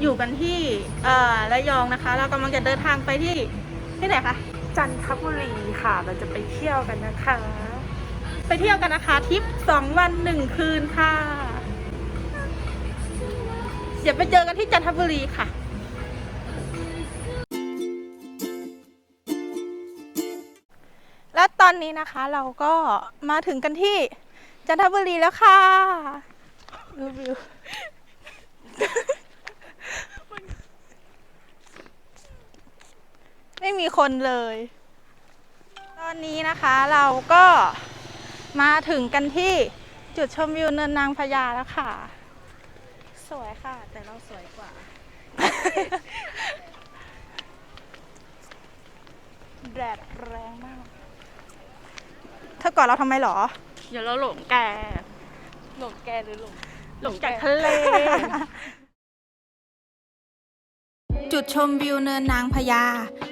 อยู่กันที่เอ่อระยองนะคะ เรากำลังจะเดินทางไปที่ที่ไหนคะจันทบุรีค่ะ เราจะไปเที่ยวกันนะคะ ไปเที่ยวกันนะคะทริปสองวันหนึ่งคืนค่ะเดี๋ยวไปเจอกันที่จันทบุรีค่ะและตอนนี้นะคะเราก็มาถึงกันที่จันทบุรีแล้วค่ะดูวิว ไม่มีคนเลย ตอนนี้นะคะเราก็มาถึงกันที่จุดชมวิวเนินนางพญาแล้วค่ะ สวยค่ะ แต่เราสวยกว่า แดดแรงมาก เธอก่อนเราทำไมหรอ เดี๋ยวเราหลงแก หลงแกหรือหลง หลงจากทะเล จุดชมวิวเนินนางพญา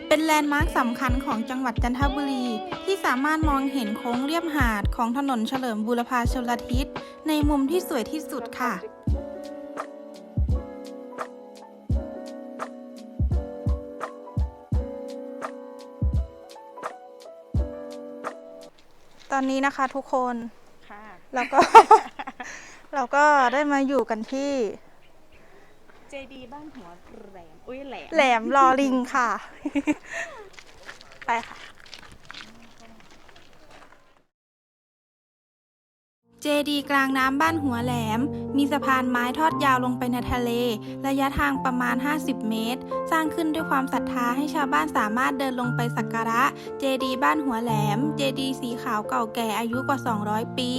เป็นแลนด์มาร์คสำคัญของจังหวัดจันทบุรี ที่สามารถมองเห็นโค้งเรียบหาดของถนนเฉลิมบูรพาชลทิศ ในมุมที่สวยที่สุดค่ะ ตอนนี้นะคะทุกคน ค่ะ แล้วก็ เราก็ได้มาอยู่กันที่ เจดีบ้านหัวแหลม อุ้ยแหลม แหลมลอลิงค่ะ ไปค่ะ เจดีกลางน้ำบ้านหัวแหลม มีสะพานไม้ทอดยาวลงไปในทะเล ระยะทางประมาณ 50 เมตร สร้างขึ้นด้วยความศรัทธาให้ชาวบ้านสามารถเดินลงไปสักการะ เจดีบ้านหัวแหลม เจดีสีขาวเก่าแก่อายุกว่า 200 ปี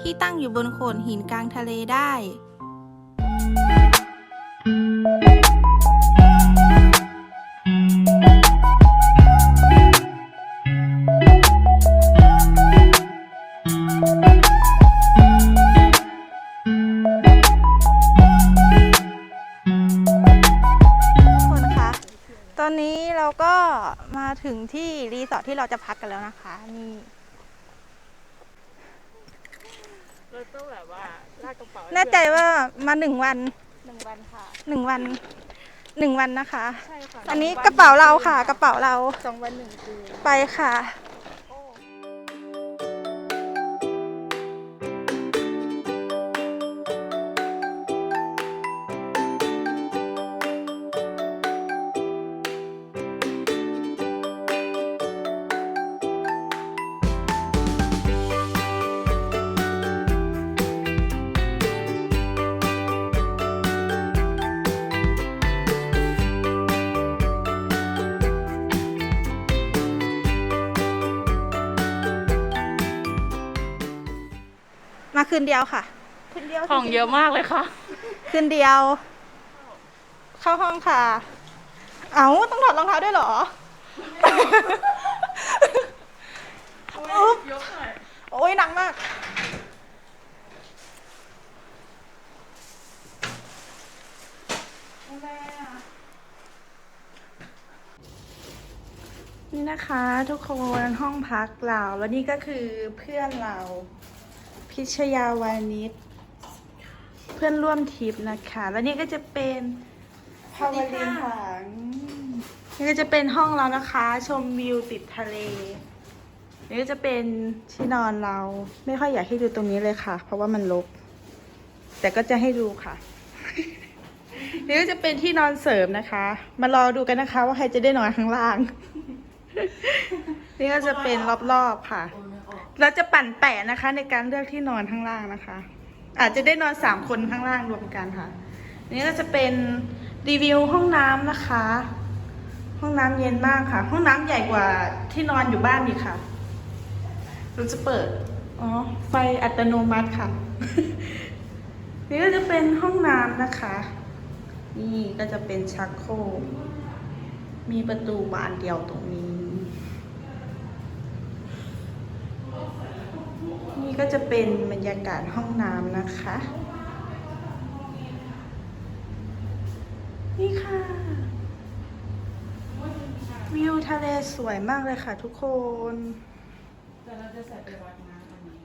ที่ตั้งอยู่บนโขดหินกลางทะเลได้ ถึงที่รีสอร์ทที่เราจะพักกันแล้วนะคะ นี่เราต้องแบบว่าลากกระเป๋าแน่ใจว่ามาหนึ่งวันหนึ่งวันค่ะหนึ่งวันหนึ่งวันนะคะ ใช่ค่ะอันนี้กระเป๋าเราค่ะ กระเป๋าเราสองวันหนึ่งคืนไปค่ะ คืนเดียวค่ะ คืนเดียวของเยอะมากเลยค่ะ คืนเดียว เข้าห้องค่ะ เอาต้องถอดรองเท้าด้วยเหรออุ๊บยกหน่อยโอ้ยหนักมาก นี่นะคะทุกคนห้องพักเรา แล้วนี่ก็คือเพื่อนเรา พิชยาวานิชเพื่อนร่วมทริปนะคะ แล้วนี่ก็จะเป็นพาวลินค่ะอืมนี่ก็จะเป็นห้องเรานะคะ ชมวิวติดทะเล นี่ก็จะเป็นที่นอนเราไม่ค่อยอยากให้ดูตรงนี้เลยค่ะ เพราะว่ามันรกแต่ก็จะให้ดูค่ะ นี่ก็จะเป็นที่นอนเสริมนะคะ มารอดูกันนะคะ ว่าใครจะได้นอนข้างล่าง นี่ก็จะเป็นรอบๆค่ะ เราจะปั่นแปะนะคะ ในการเลือกที่นอนข้างล่างนะคะ อาจจะได้นอนสามคนข้างล่างรวมกันค่ะ นี่ก็จะเป็นรีวิวห้องน้ำนะคะ ห้องน้ำเย็นมากค่ะ ห้องน้ำใหญ่กว่าที่นอนอยู่บ้านอีกค่ะ เราจะเปิดอ๋อไฟอัตโนมัติค่ะ นี่ก็จะเป็นห้องน้ำนะคะ นี่ก็จะเป็นชักโครกมีประตูบานเดียวตรงนี้ นี่ก็จะเป็นบรรยากาศห้องน้ำนะคะ นี่ค่ะ วิวทะเลสวยมากเลยค่ะทุกคนแต่เราจะใส่ไปวัดนะอันนี้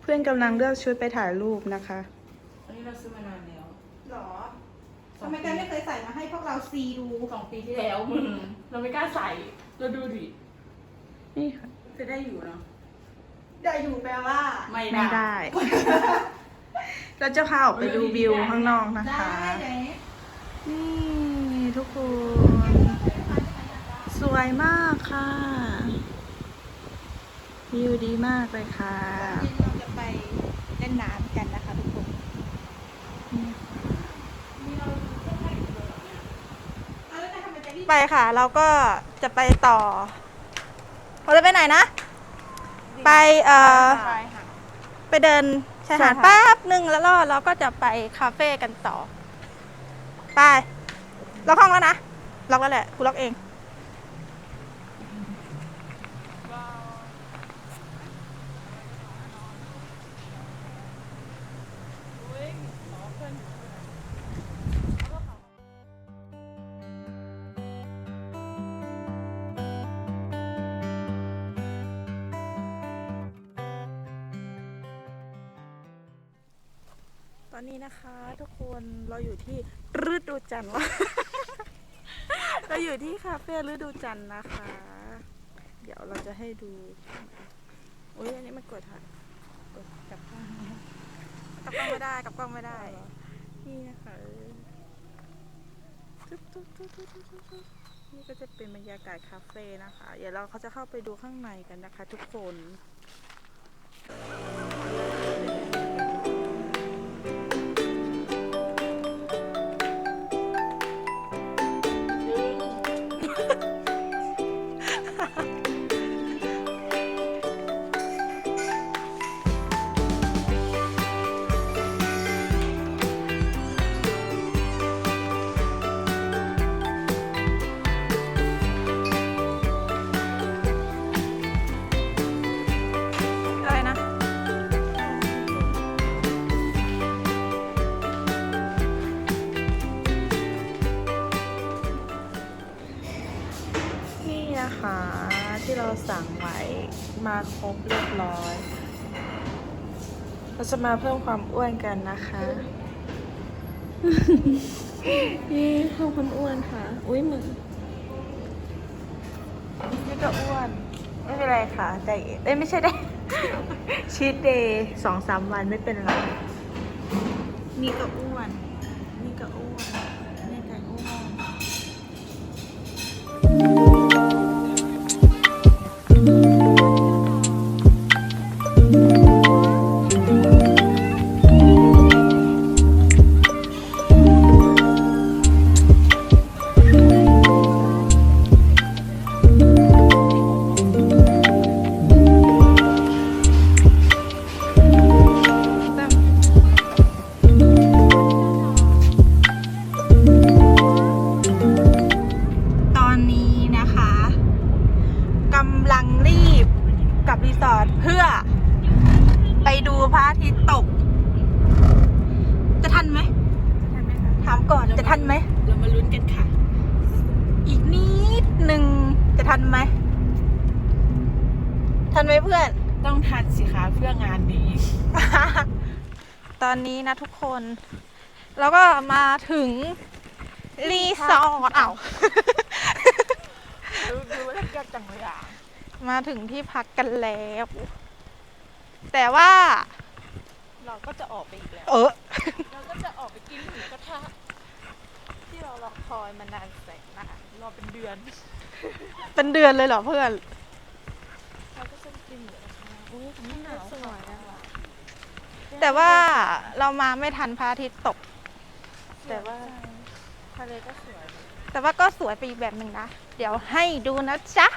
เพื่อนกำลังเลือกชุดไปถ่ายรูปนะคะ อันนี้เราซื้อมานานแล้ว หรอทำไมกันไม่เคยใส่มาให้พวกเราซีดูสองปีที่แล้วมึงเราไม่กล้าใส่ เราดูดิ นี่ค่ะ จะได้อยู่เนาะ ได้อยู่แปลว่า ไม่ไม่ได้ เราจะพาออกไปดูวิวข้างนอกนะได้คะ ไหนนี่ทุกคน สวยมากค่ะ วิวดีมากเลยค่ะ เราจะไปเล่นน้ำกันนะคะทุกคนไปค่ะ เราก็จะไปต่อ เราจะไปไหนนะ ไปเอ่อไปเดินชายหาดแป๊บหนึ่งแล้วเราก็จะไปคาเฟ่กันต่อ ไป ล็อกห้องแล้วนะ ล็อกแล้วแหละกูล็อกเอง อนนี้นะคะ ทุกคนเราอยู่ที่ฤดูจันทร์วะเราอยู่ที่คาเฟ่ฤดูจันทร์นะคะ เดี๋ยวเราจะให้ดูอุ้ยอันนี้มันกดค่ะกดกลับข้างกับกล้องไม่ได้กับกล้องไม่ได้ นี่นะคะตึ๊บตึ๊บตึ๊บตึ๊บตึ๊บตึ๊บตึ๊บนี่ก็จะเป็นบรรยากาศคาเฟ่นะคะ เดี๋ยวเราเขาจะเข้าไปดูข้างในกันนะคะ ทุกคน เราสั่งไว้มาครบเรียบร้อย เราจะมาเพิ่มความอ้วนกันนะคะนี่เพิ่มความอ้วนค่ะ อุ้ยมือนี่ก็อ้วน ไม่เป็นไรค่ะไดเอทเอ้ยไม่ใช่ได้ ชีตเดย์สองสามวันไม่เป็นไร นี่ก็อ้วน นี่ก็อ้วน นี่ก็อ้วน ต้องทันสิคะเพื่องานนี้ ตอนนี้นะทุกคน แล้วก็มาถึงรีสอร์ทเอ้าดูดูแล้วแกจังเลยอะมาถึงที่พักกันแล้ว แต่ว่า เราก็จะออกไปอีกแล้ว เออ เราก็จะออกไปกินหมูกระทะที่เรารอคอยมานานแสนนานรอเป็นเดือน เป็นเดือนเลยเหรอเพื่อน เราก็จะไปกินหมูกระทะอุ้ยนี่หนาวสวยอะค่ะแต่ว่าเรามาไม่ทันพระอาทิตย์ตก แต่ว่าทะเลก็สวย แต่ว่าก็สวยไปอีกแบบหนึ่งนะ เดี๋ยวให้ดูนะจ๊ะ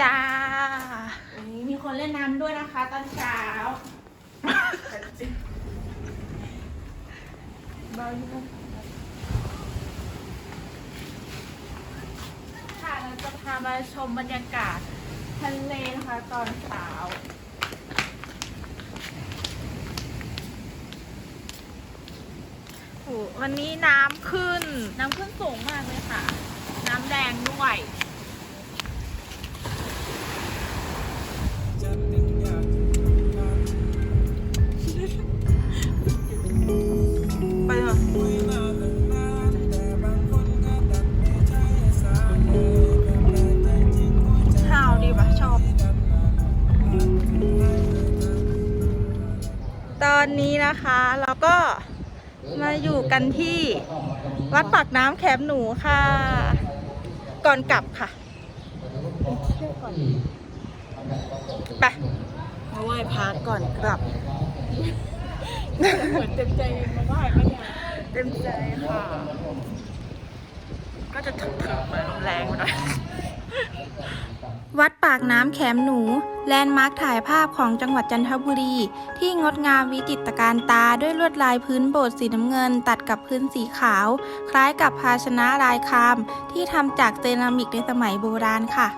จ้ามีคนเล่นน้ำด้วยนะคะตอนเช้าค่ะเราจะพาามาชมบรรยากาศทะเลนะคะตอนเช้าโอ้วันนี้น้ำขึ้น น้ำขึ้นสูงมากเลยค่ะ น้ำแดงด้วย อนนี้นะคะเราก็มาอยู่กันที่วัดปากน้ำแคมป์หนูค่ะ ก่อนกลับค่ะไปมาไหว้พระก่อนกลับ เหมือนเต็มใจมาไหว้ปะเนี่ยเต็มใจค่ะ ก็จะถึงถึงๆมาลมแรงมาหน่อย วัดปากน้ำแขมหนู แลนด์มาร์คถ่ายภาพของจังหวัดจันทบุรี ที่งดงามวิจิตรการตาด้วยลวดลายพื้นโบสถ์สีน้ำเงิน ตัดกับพื้นสีขาว คล้ายกับภาชนะลายคาม ที่ทำจากเซรามิกในสมัยโบราณค่ะ